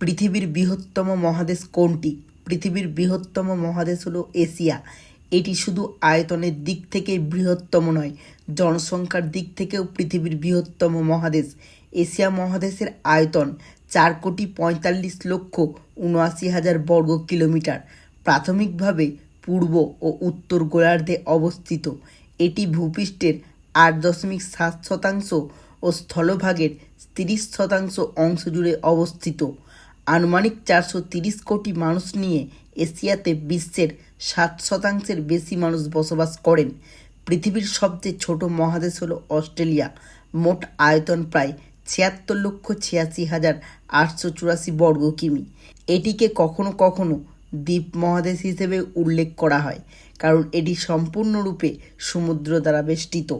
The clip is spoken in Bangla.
পৃথিবীর বৃহত্তম মহাদেশ কোনটি? পৃথিবীর বৃহত্তম মহাদেশ হলো এশিয়া। এটি শুধু আয়তনের দিক থেকে বৃহত্তম নয়, জনসংখ্যার দিক থেকেও পৃথিবীর বৃহত্তম মহাদেশ। এশিয়া মহাদেশের আয়তন চার কোটি পঁয়তাল্লিশ লক্ষ উনআশি হাজার বর্গ কিলোমিটার। প্রাথমিকভাবে পূর্ব ও উত্তর গোলার্ধে অবস্থিত। এটি ভূপৃষ্ঠের আট দশমিক সাত শতাংশ ও স্থলভাগের তিরিশ শতাংশ অংশ জুড়ে অবস্থিত। আনুমানিক চারশো তিরিশ কোটি মানুষ নিয়ে এশিয়াতে বিশ্বের সাত শতাংশের বেশি মানুষ বসবাস করেন। পৃথিবীর সবচেয়ে ছোট মহাদেশ হলো অস্ট্রেলিয়া। মোট আয়তন প্রায় ছিয়াত্তর লক্ষ ছিয়াশি হাজার আটশো চুরাশি বর্গ কিমি। এটিকে কখনো কখনো দ্বীপ মহাদেশ হিসেবে উল্লেখ করা হয়, কারণ এটি সম্পূর্ণরূপে সমুদ্র দ্বারা বেষ্টিত।